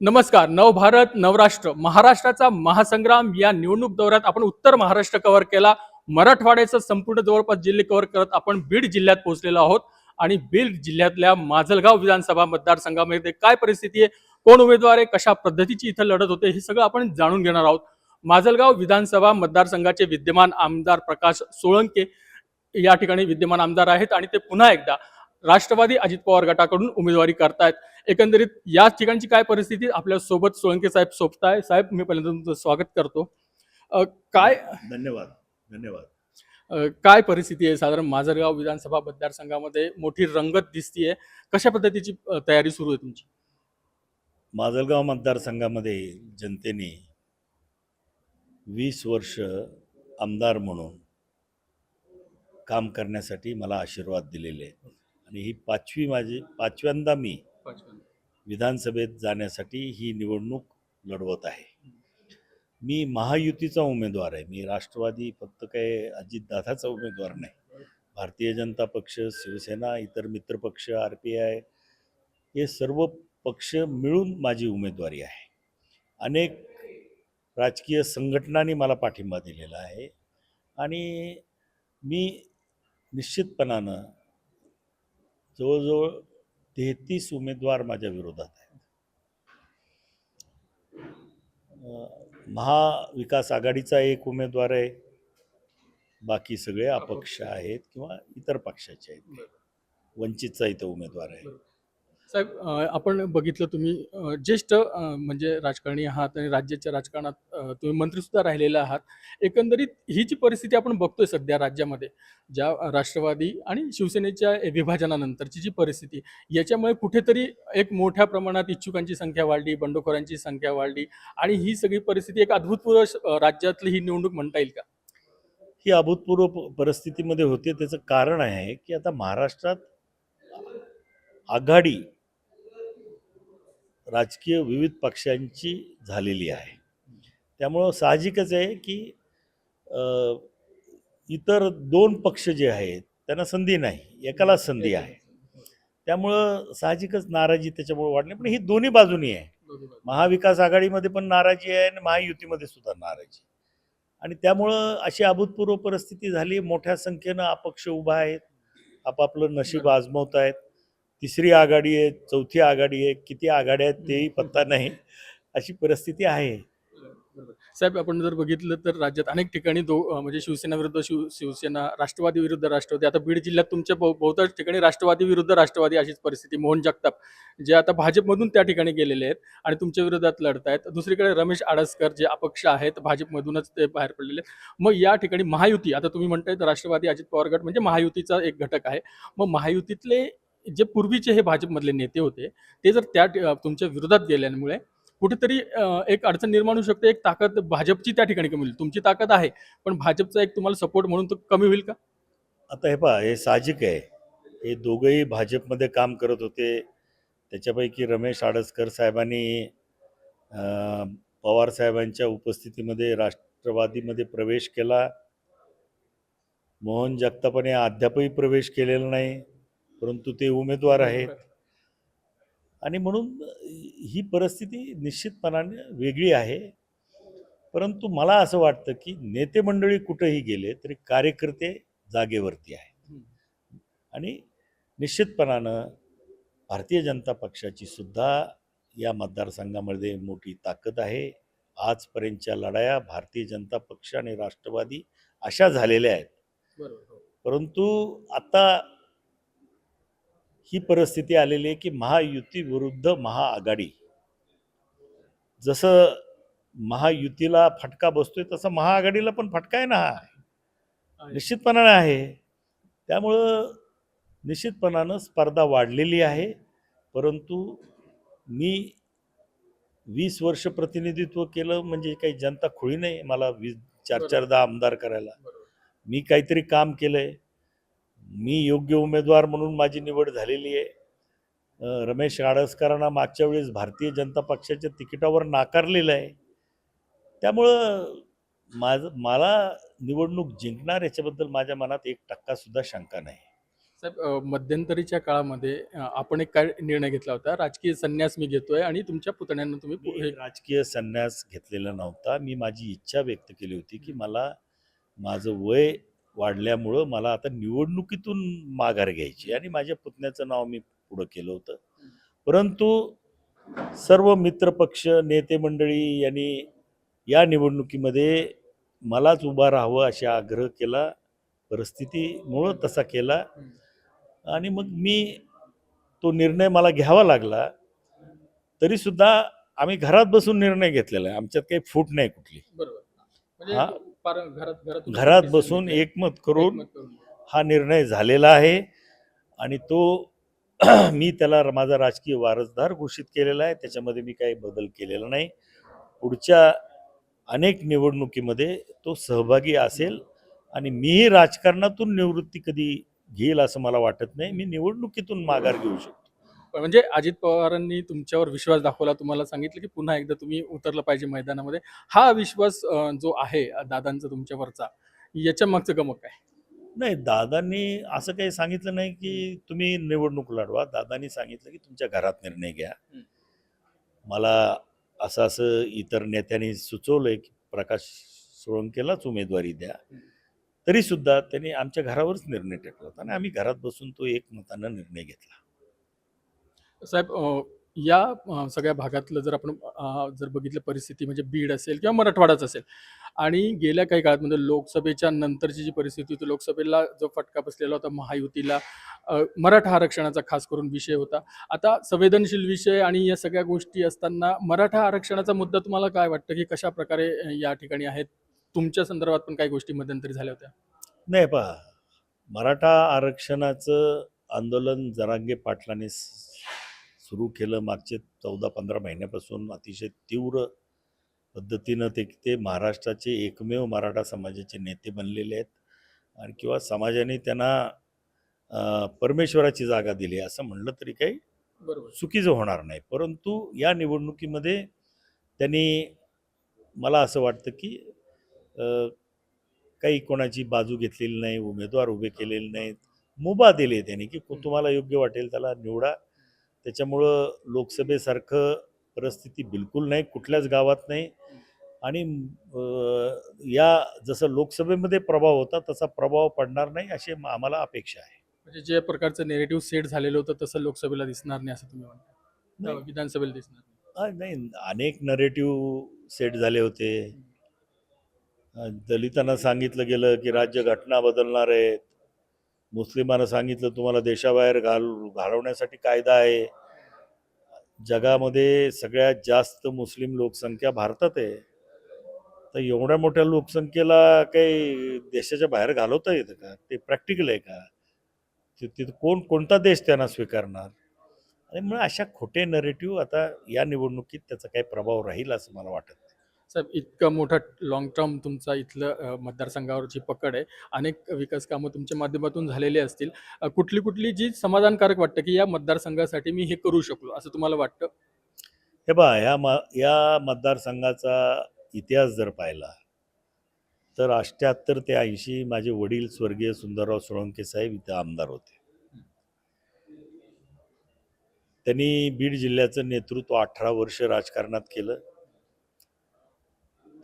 नमस्कार. नवभारत नवराष्ट्र महाराष्ट्राचा महासंग्राम या निवडणूक दौऱ्यात आपण उत्तर महाराष्ट्र कव्हर केला. मराठवाड्याचा संपूर्ण जवळपास जिल्हे कव्हर करत आपण बीड जिल्ह्यात पोहोचलेलो आहोत. आणि बीड जिल्ह्यातल्या माजलगाव विधानसभा मतदारसंघामध्ये काय परिस्थिती आहे? कोण उमेदवार आहे? कशा पद्धतीची इथं लढत होते? हे सगळं आपण जाणून घेणार आहोत. माजलगाव विधानसभा मतदारसंघाचे विद्यमान आमदार प्रकाश सोळंके या ठिकाणी विद्यमान आमदार आहेत आणि ते पुन्हा एकदा राष्ट्रवादी अजित पवार गटाकडून उमेदवारी करतायत. एकंदरीत या ठिकाणची काय परिस्थिती आपल्यासोबत सोळंके साहेब सोबताय. साहेब मी पहिल्यांदा तुमचं स्वागत करतो. काय धन्यवाद धन्यवाद. काय परिस्थिती आहे? साधारण माजरगाव विधानसभा मतदारसंघामध्ये मोठी रंगत दिसतीये. कशा पद्धतीची तयारी सुरू आहे तुमची? माजलगाव मतदारसंघामध्ये जनतेने वीस वर्ष आमदार म्हणून काम करण्यासाठी मला आशीर्वाद दिलेले आणि ही पाचवी माझी पाचव्यांदा मी विधानसभेत जाण्यासाठी ही निवडणूक लढवत आहे. मी महायुतीचा उमेदवार आहे. मी राष्ट्रवादी फक्त काय अजितदादाचा उमेदवार नाही. भारतीय जनता पक्ष शिवसेना इतर मित्रपक्ष आर पी आय हे सर्व पक्ष मिळून माझी उमेदवारी आहे. अनेक राजकीय संघटनांनी मला पाठिंबा दिलेला आहे. आणि मी निश्चितपणानं जवळजवळ तेहतीस उमेदवार माझ्या विरोधात आहेत. महाविकास आघाडीचा एक उमेदवार आहे. बाकी सगळे अपक्ष आहेत किंवा इतर पक्षाचे आहेत. वंचितचा इथं उमेदवार आहे. साहेब आपण बघितलं तुम्ही ज्येष्ठ म्हणजे राजकारणी आहात आणि राज्याच्या राजकारणात तुम्ही मंत्री सुद्धा राहिलेले आहात. एकंदरीत ही जी परिस्थिती आपण बघतोय सध्या राज्यामध्ये ज्या राष्ट्रवादी आणि शिवसेनेच्या विभाजनानंतरची जी परिस्थिती याच्यामुळे कुठेतरी एक मोठ्या प्रमाणात इच्छुकांची संख्या वाढली बंडखोरांची संख्या वाढली आणि ही सगळी परिस्थिती एक अभूतपूर्व राज्यातली ही निवडणूक म्हणता येईल का? ही अभूतपूर्व परिस्थितीमध्ये होते. त्याचं कारण आहे की आता महाराष्ट्रात आघाडी राजकीय विविध पक्षांची झालेली आहे. त्यामुळं साहजिकच आहे की इतर दोन पक्ष जे आहेत त्यांना संधी नाही एकाला संधी आहे. त्यामुळं साहजिकच नाराजी त्याच्यामुळे वाढली पण ही दोन्ही बाजूनी आहे. महाविकास आघाडीमध्ये पण नाराजी आहे आणि महायुतीमध्ये सुद्धा नाराजी. आणि त्यामुळं अशी अभूतपूर्व परिस्थिती झाली मोठ्या संख्येनं अपक्ष उभा आहेत आपापलं नशीब आजमावत आहेत तिसरी आघाडी आहे चौथी आघाडी आहे किती आघाड्या आहेत तेही पत्ता नाही. अशी परिस्थिती आहे. साहेब आपण जर बघितलं तर राज्यात अनेक ठिकाणी दो म्हणजे शिवसेना विरुद्ध शिव शिवसेना राष्ट्रवादी विरुद्ध राष्ट्रवादी आता बीड जिल्ह्यात तुमच्या बहु- बहुतांश ठिकाणी राष्ट्रवादी विरुद्ध राष्ट्रवादी अशीच परिस्थिती मोहन जगताप जे आता भाजपमधून त्या ठिकाणी गेलेले आहेत आणि तुमच्या विरोधात लढतायत. दुसरीकडे रमेश आडसकर जे अपक्ष आहेत भाजपमधूनच ते बाहेर पडलेले आहेत. मग या ठिकाणी महायुती आता तुम्ही म्हणताय तर राष्ट्रवादी अजित पवार गट म्हणजे महायुतीचा एक घटक आहे. मग महायुतीतले जे पूर्वीचे हे भाजपमधले नेते होते ते जर त्या तुमच्या विरोधात गेल्यामुळे कुठेतरी एक अडचण निर्माण होऊ शकते एक ताकद भाजपची त्या ठिकाणी कमी होईल. तुमची ताकद आहे पण भाजपचा एक तुम्हाला सपोर्ट म्हणून तो कमी होईल का? आता हे पहा हे साहजिक आहे. हे दोघंही भाजपमध्ये काम करत होते. त्याच्यापैकी रमेश आडसकर साहेबांनी पवार साहेबांच्या उपस्थितीमध्ये राष्ट्रवादीमध्ये प्रवेश केला. मोहन जगतापाने अद्यापही प्रवेश केलेला नाही. परंतु ते उमेदवार आहेत. आणि म्हणून ही परिस्थिती निश्चितपणाने वेगळी आहे. परंतु मला असं वाटतं की नेते मंडळी कुठेही गेले तरी कार्यकर्ते जागेवरती आहेत. आणि निश्चितपणानं भारतीय जनता पक्षाची सुद्धा या मतदारसंघामध्ये मोठी ताकद आहे. आजपर्यंतच्या लढाया भारतीय जनता पक्ष आणि राष्ट्रवादी अशा झालेल्या आहेत. बरोबर परंतु आता ही परिस्थिती आलेली आहे की महायुती विरुद्ध महाआघाडी. जसं महायुतीला फटका बसतोय तसं महाआघाडीला पण फटका आहे ना हा. निश्चितपणानं आहे. त्यामुळं निश्चितपणानं स्पर्धा वाढलेली आहे. परंतु मी वीस वर्ष प्रतिनिधित्व केलं म्हणजे काही जनता खुळी नाही मला वीस चार चारदा आमदार करायला. मी काहीतरी काम केलंय. मी योग्य उमेदवार म्हणून माझी निवड झालेली आहे. रमेश आडसकरांना मागच्या वेळेस भारतीय जनता पक्षाच्या तिकिटावर नाकारलेलं आहे. त्यामुळं माझं मला निवडणूक जिंकणार याच्याबद्दल माझ्या मनात एक टक्का सुद्धा शंका नाही. साहेब मध्यंतरीच्या काळामध्ये आपण एक काय निर्णय घेतला होता? राजकीय संन्यास मी घेतोय आणि तुमच्या पुतण्यांना तुम्ही हे राजकीय संन्यास घेतलेला नव्हता. मी माझी इच्छा व्यक्त केली होती की मला माझं वय वाढल्यामुळं मला आता निवडणुकीतून माघार घ्यायची आणि माझ्या पुतण्याचं नाव मी पुढं केलं होतं. परंतु सर्व मित्रपक्ष नेते मंडळी यांनी या निवडणुकीमध्ये मलाच उभा राहावं असे आग्रह केला. परिस्थितीमुळं तसा केला. आणि मग मी तो निर्णय मला घ्यावा लागला. तरी सुद्धा आम्ही घरात बसून निर्णय घेतलेला आहे. आमच्यात काही फूट नाही कुठली. बरोबर. म्हणजे हा. घरात बसून एकमत करून हा निर्णय झालेला आहे. आणि तो मी त्याला माझा राजकीय वारसदार घोषित केलेला आहे. त्याच्यामध्ये मी काही बदल केलेला नाही. पुढच्या अनेक निवडणुकीमध्ये तो सहभागी असेल आणि मीही राजकारणातून निवृत्ती कधी घेईल असं मला वाटत नाही. मी निवडणुकीतून माघार घेऊ शकतो. म्हणजे अजित पवारांनी तुमच्यावर विश्वास दाखवला तुम्हाला सांगितलं की पुन्हा एकदा तुम्ही उतरलं पाहिजे मैदानामध्ये. हा विश्वास जो आहे दादांचा तुमच्यावरचा याच्या मागचं गमक काय? नाही दादांनी असं काही सांगितलं नाही की तुम्ही निवडणूक लढवा. दादांनी सांगितलं की तुमच्या घरात निर्णय घ्या. मला असं असं इतर नेत्यांनी सुचवलंय की प्रकाश सोळंकेलाच उमेदवारी द्या. तरी सुद्धा त्यांनी आमच्या घरावरच निर्णय टेकला होता आणि आम्ही घरात बसून तो एकमतानं निर्णय घेतला. साहेब या सगळ्या भागातलं जर आपण जर बघितलं परिस्थिती म्हणजे बीड असेल किंवा मराठवाडाच असेल आणि गेल्या काही काळात म्हणजे लोकसभेच्या नंतरची जी परिस्थिती होती लोकसभेला जो फटका बसलेला होता महायुतीला मराठा आरक्षणाचा खास करून विषय होता. आता संवेदनशील विषय आणि या सगळ्या गोष्टी असताना मराठा आरक्षणाचा मुद्दा तुम्हाला काय वाटतं? की कशा प्रकारे या ठिकाणी आहेत? तुमच्या संदर्भात पण काही गोष्टी मध्यंतरी झाल्या होत्या. नाही पहा. मराठा आरक्षणाचं आंदोलन जरांगे पाटलांनी सुरू केलं मागचे चौदा पंधरा महिन्यापासून अतिशय तीव्र पद्धतीनं ते ते महाराष्ट्राचे एकमेव मराठा समाजाचे नेते बनलेले आहेत. आणि किंवा समाजाने त्यांना परमेश्वराची जागा दिली असं म्हणलं तरी काही बरोबर. चुकीचं होणार नाही. परंतु या निवडणुकीमध्ये त्यांनी मला असं वाटतं की काही कोणाची बाजू घेतलेली नाही उमेदवार उभे केलेले नाहीत. मुभा दिले त्यांनी को- तुम्हाला योग्य वाटेल त्याला निवडा. त्याच्यामुळं लोकसभेसारखं परिस्थिती बिलकुल नाही कुठल्याच गावात नाही. आणि या जसं लोकसभेमध्ये प्रभाव होता तसा प्रभाव पडणार नाही अशी आम्हाला अपेक्षा आहे. म्हणजे जे प्रकारचं नेरेटिव्ह सेट झालेलं होतं तसं लोकसभेला दिसणार नाही असं तुम्ही म्हणता. विधानसभेला दिसणार नाही? अनेक नरेटिव्ह सेट झाले होते. दलितांना सांगितलं गेलं की राज्य घटना बदलणार आहेत. मुस्लिमांना सांगितलं तुम्हाला देशाबाहेर घाल घालवण्यासाठी कायदा आहे. जगामध्ये सगळ्यात जास्त मुस्लिम लोकसंख्या भारतात आहे. तर एवढ्या मोठ्या लोकसंख्येला काही देशाच्या बाहेर घालवता येतं का? ते प्रॅक्टिकल आहे का? ते- तिथं कोण कोणता देश त्यांना स्वीकारणार? आणि मग अशा खोटे नरेटिव्ह आता या निवडणुकीत त्याचा काही प्रभाव राहील असं मला वाटत. साहेब इतकं मोठा लॉंग टर्म तुमचा इथलं मतदारसंघावरची पकड आहे. अनेक विकास कामं तुमच्या माध्यमातून झालेली असतील. कुठली कुठली जी समाधानकारक वाटतं की या मतदारसंघासाठी मी हे करू शकलो असं तुम्हाला वाटतं? हे बा ह्या म या मतदारसंघाचा इतिहास जर पाहिला तर अष्ट्याहत्तर ते ऐंशी माझे वडील स्वर्गीय सुंदरराव सोळंके साहेब इथं आमदार होते. त्यांनी बीड जिल्ह्याचं नेतृत्व अठरा वर्ष राजकारणात केलं.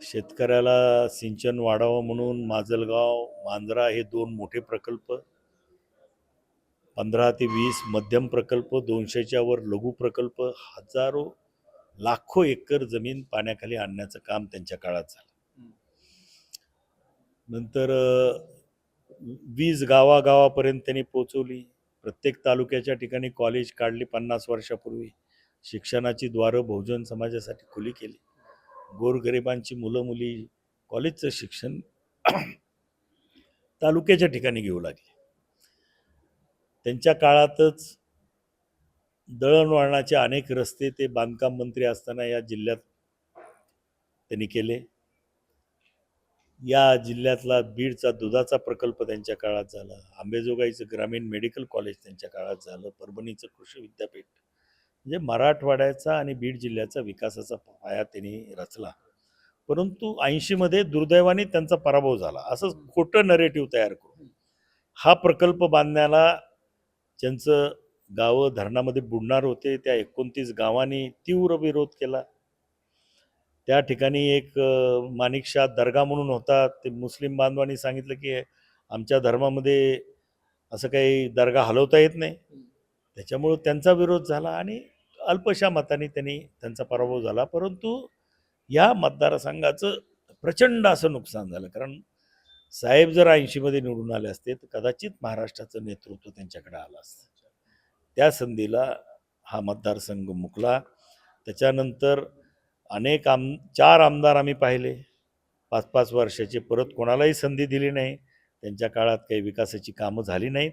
शेतकऱ्याला सिंचन वाढावं म्हणून माजलगाव मांजरा हे दोन मोठे प्रकल्प पंधरा ते वीस मध्यम प्रकल्प दोनशेच्या वर लघु प्रकल्प हजारो लाखो एकर जमीन पाण्याखाली आणण्याचं काम त्यांच्या काळात झालं. नंतर वीज गावागावापर्यंत त्यांनी पोचवली प्रत्येक तालुक्याच्या ठिकाणी कॉलेज काढली पन्नास वर्षापूर्वी. शिक्षणाची द्वारं बहुजन समाजासाठी खुली केली. गोरगरिबांची मुलं मुली कॉलेजचं शिक्षण तालुक्याच्या ठिकाणी घेऊ लागले. त्यांच्या काळातच दळणवळणाचे अनेक रस्ते ते बांधकाम मंत्री असताना या जिल्ह्यात त्यांनी केले. या जिल्ह्यातला बीडचा दुधाचा प्रकल्प त्यांच्या काळात झाला. आंबेजोगाईचं ग्रामीण मेडिकल कॉलेज त्यांच्या काळात झालं. परभणीचं कृषी विद्यापीठ. म्हणजे मराठवाड्याचा आणि बीड जिल्ह्याचा विकासाचा पाया त्यांनी रचला. परंतु ऐंशीमध्ये दुर्दैवाने त्यांचा पराभव झाला. असं खोटं नरेटिव्ह तयार करून. हा प्रकल्प बांधण्याला ज्यांचं गावं धरणामध्ये बुडणार होते त्या एकोणतीस गावांनी तीव्र विरोध केला. त्या ठिकाणी एक अ, माणिकशा दर्गा म्हणून होता. ते मुस्लिम बांधवांनी सांगितलं की आमच्या धर्मामध्ये असं काही दर्गा हलवता येत नाही. त्याच्यामुळं त्यांचा विरोध झाला आणि अल्पशा मताने त्यांनी त्यांचा पराभव झाला. परंतु या मतदारसंघाचं प्रचंड असं नुकसान झालं. कारण साहेब जर ऐंशीमध्ये निवडून आले असते तर कदाचित महाराष्ट्राचं नेतृत्व त्यांच्याकडे आलं असतं. त्या संधीला हा मतदारसंघ मुकला. त्याच्यानंतर अनेक आम चार आमदार आम्ही पाहिले. पाच पाच वर्षाचे परत कोणालाही संधी दिली नाही. त्यांच्या काळात काही विकासाची कामं झाली नाहीत.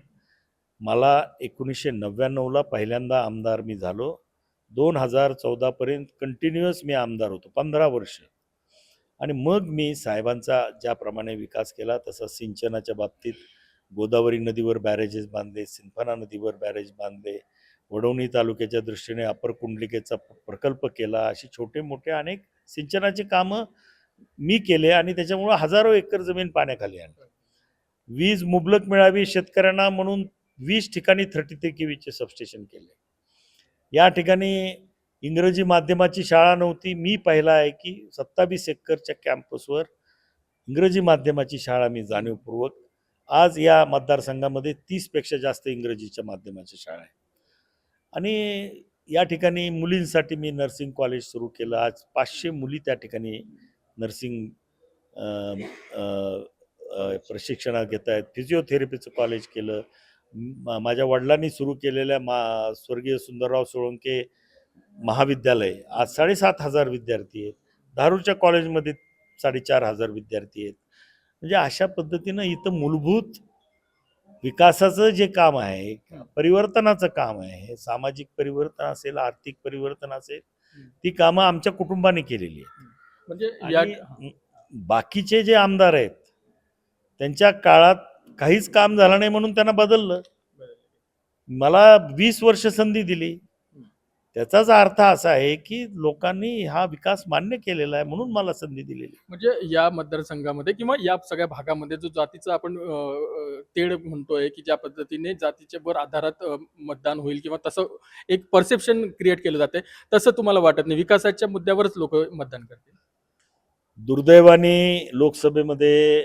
मला एकोणीसशे नव्याण्णवला पहिल्यांदा आमदार मी झालो. दोन हजार चौदापर्यंत कंटिन्युअस मी आमदार होतो पंधरा वर्ष. आणि मग मी साहेबांचा ज्याप्रमाणे विकास केला तसा सिंचनाच्या बाबतीत गोदावरी नदीवर बॅरेजेस बांधले सिंफाना नदीवर बॅरेज बांधले वडवणी तालुक्याच्या दृष्टीने अपर कुंडलिकेचा प्रकल्प केला अशी छोटे मोठे अनेक सिंचनाची कामं मी केले आणि त्याच्यामुळं हजारो एकर जमीन पाण्याखाली आणली. वीज मुबलक मिळावी शेतकऱ्यांना म्हणून वीस ठिकाणी थर्टी थ्री केवीचे सबस्टेशन केले. या ठिकाणी इंग्रजी माध्यमाची शाळा नव्हती. मी पाहिला आहे की सत्तावीस एकरच्या कॅम्पसवर इंग्रजी माध्यमाची शाळा मी जाणीवपूर्वक आज या मतदारसंघामध्ये तीसपेक्षा जास्त इंग्रजीच्या माध्यमाच्या शाळा आहे. आणि या ठिकाणी मुलींसाठी मी नर्सिंग कॉलेज सुरू केलं. आज पाचशे मुली त्या ठिकाणी नर्सिंग प्रशिक्षणा घेत आहेत फिजिओथेरपीचं कॉलेज केलं. माझ्या वडिलांनी सुरू केलेल्या मा स्वर्गीय सुंदरराव सोळंके महाविद्यालय आज साडेसात हजार विद्यार्थी आहेत. धारूरच्या कॉलेजमध्ये साडेचार हजार विद्यार्थी आहेत. म्हणजे अशा पद्धतीनं इथं मूलभूत विकासाचं जे काम आहे परिवर्तनाचं काम आहे हे सामाजिक परिवर्तन असेल आर्थिक परिवर्तन असेल ती कामं आमच्या कुटुंबाने केलेली आहेत. म्हणजे बाकीचे जे आमदार आहेत त्यांच्या काळात काहीच काम झालं नाही म्हणून त्यांना बदललं. मला वीस वर्ष संधी दिली. त्याचाच अर्थ असा आहे की लोकांनी हा विकास मान्य केलेला आहे म्हणून मला संधी दिलेली. म्हणजे या मतदारसंघामध्ये किंवा या सगळ्या भागामध्ये जो जातीचा आपण तेढ म्हणतोय की ज्या पद्धतीने जातीच्या वर आधारात मतदान होईल किंवा तसं एक परसेप्शन क्रिएट केलं जाते तसं तुम्हाला वाटत नाही. विकासाच्या मुद्द्यावरच लोक मतदान करतील. दुर्दैवाने लोकसभेमध्ये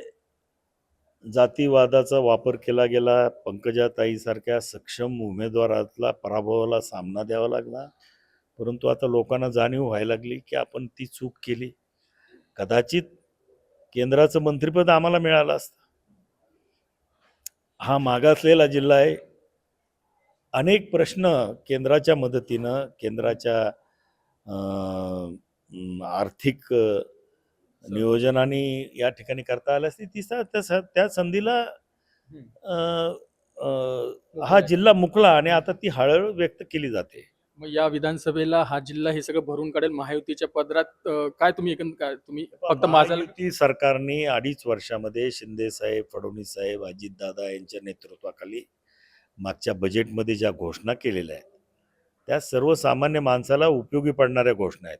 जातीवादाचा वापर केला गेला पंकजाताईसारख्या सक्षम उमेदवाराला पराभवाला सामना द्यावा लागला. परंतु आता लोकांना जाणीव व्हायला लागली की आपण ती चूक केली. कदाचित केंद्राचं मंत्रिपद आम्हाला मिळालं असतं. हा मागासलेला जिल्हा आहे. अनेक प्रश्न केंद्राच्या मदतीनं केंद्राच्या आर्थिक नियोजनाने या ठिकाणी करता आलं असते. ती त्या संधीला हा जिल्हा मुकला आणि आता ती हळहळ व्यक्त केली जाते. मग या विधानसभेला हा जिल्हा हे सगळं भरून काढेल. महायुतीच्या पदरात काय तुम्ही एकंद काय तुम्ही फक्त माझा महायुती सरकारने अडीच वर्षामध्ये शिंदे साहेब फडणवीस साहेब अजितदादा यांच्या नेतृत्वाखाली मागच्या बजेटमध्ये ज्या घोषणा केलेल्या आहेत त्या सर्वसामान्य माणसाला उपयोगी पडणाऱ्या घोषणा आहेत.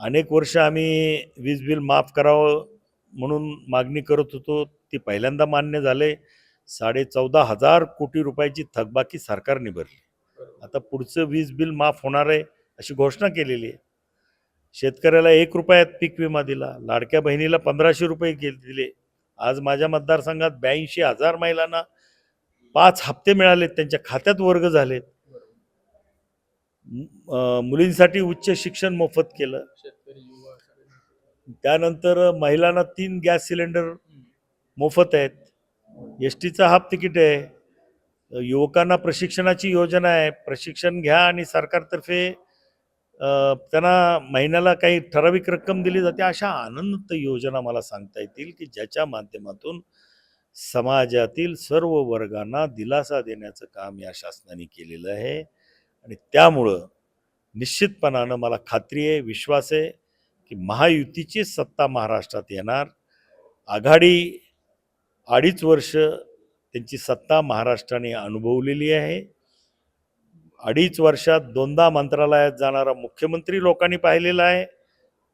अनेक वर्ष आम्ही वीज बिल माफ करावं म्हणून मागणी करत होतो. ती पहिल्यांदा मान्य झाले. साडे चौदा हजार कोटी रुपयाची थकबाकी सरकारने भरली. आता पुढचं वीज बिल माफ होणार आहे अशी घोषणा केलेली आहे. शेतकऱ्याला एक रुपयात पीक विमा दिला. लाडक्या बहिणीला पंधराशे रुपये के- दिले. आज माझ्या मतदारसंघात ब्याऐंशी हजार महिलांना पाच हप्ते मिळालेत. त्यांच्या खात्यात वर्ग झालेत. मुलींसाठी उच्च शिक्षण मोफत केलं. त्यानंतर महिलांना तीन गॅस सिलेंडर मोफत आहेत. एस टीचं हाफ तिकीट आहे. युवकांना प्रशिक्षणाची योजना आहे. प्रशिक्षण घ्या आणि सरकारतर्फे त्यांना महिन्याला काही ठराविक रक्कम दिली जाते अशा अनंत योजना मला सांगता येतील की ज्याच्या माध्यमातून समाजातील सर्व वर्गांना दिलासा देण्याचं काम या शासनाने केलेलं आहे. आणि त्यामुळं निश्चितपणानं मला खात्री आहे विश्वास आहे की महायुतीची सत्ता महाराष्ट्रात येणार. आघाडी अडीच वर्ष त्यांची सत्ता महाराष्ट्राने अनुभवलेली आहे. अडीच वर्षात दोनदा मंत्रालयात जाणारा मुख्यमंत्री लोकांनी पाहिलेला आहे.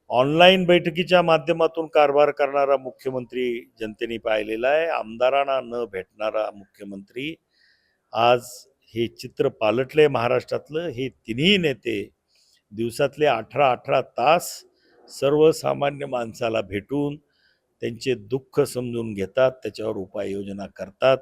ऑनलाईन बैठकीच्या माध्यमातून कारभार करणारा मुख्यमंत्री जनतेने पाहिलेला आहे. आमदारांना न भेटणारा मुख्यमंत्री. आज हे चित्र पालटले महाराष्ट्रातलं. हे तिन्ही नेते दिवसातले अठरा अठरा तास सर्वसामान्य माणसाला भेटून त्यांचे दुःख समजून घेतात त्याच्यावर उपाययोजना करतात.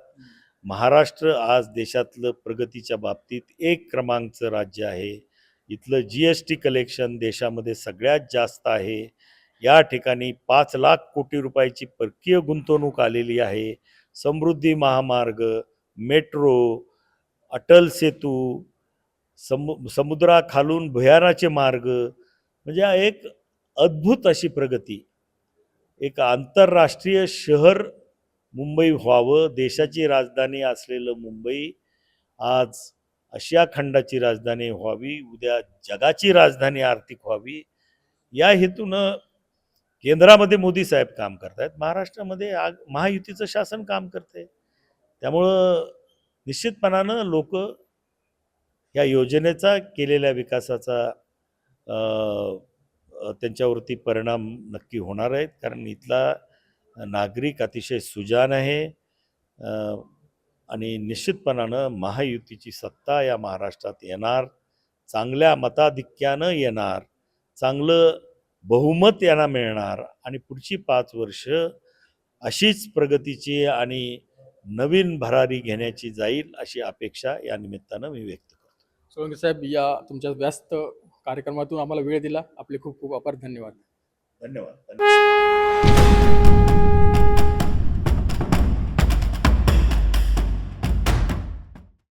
महाराष्ट्र आज देशातलं प्रगतीच्या बाबतीत एक क्रमांकचं राज्य आहे. इथलं जी एस टी कलेक्शन देशामध्ये सगळ्यात जास्त आहे. या ठिकाणी पाच लाख कोटी रुपयाची परकीय गुंतवणूक आलेली आहे. समृद्धी महामार्ग मेट्रो अटल सेतू समु समुद्राखालून भुयाराचे मार्ग म्हणजे एक अद्भुत अशी प्रगती. एक आंतरराष्ट्रीय शहर मुंबई व्हावं देशाची राजधानी असलेलं मुंबई आज आशिया खंडाची राजधानी व्हावी उद्या जगाची राजधानी आर्थिक व्हावी या हेतूनं केंद्रामध्ये मोदी साहेब काम आहेत महाराष्ट्रामध्ये आग महायुतीचं शासन काम करते त्यामुळं निश्चितपणानं लोक या योजनेचा केलेल्या विकासाचा त्यांच्यावरती परिणाम नक्की होणार आहेत. कारण इथला नागरिक अतिशय सुजान आहे. आणि निश्चितपणानं महायुतीची सत्ता या महाराष्ट्रात येणार. चांगल्या मताधिक्यानं येणार. चांगलं बहुमत यांना मिळणार. आणि पुढची पाच वर्ष अशीच प्रगतीची आणि नवीन भरारी घेण्याची जाईल अशी अपेक्षा या निमित्तानं मी व्यक्त करतो. सोळंके साहेब या तुमच्या व्यस्त कार्यक्रमातून आम्हाला वेळ दिला. आपले खूप खूप आभार धन्यवाद. धन्यवाद. धन्यवाद.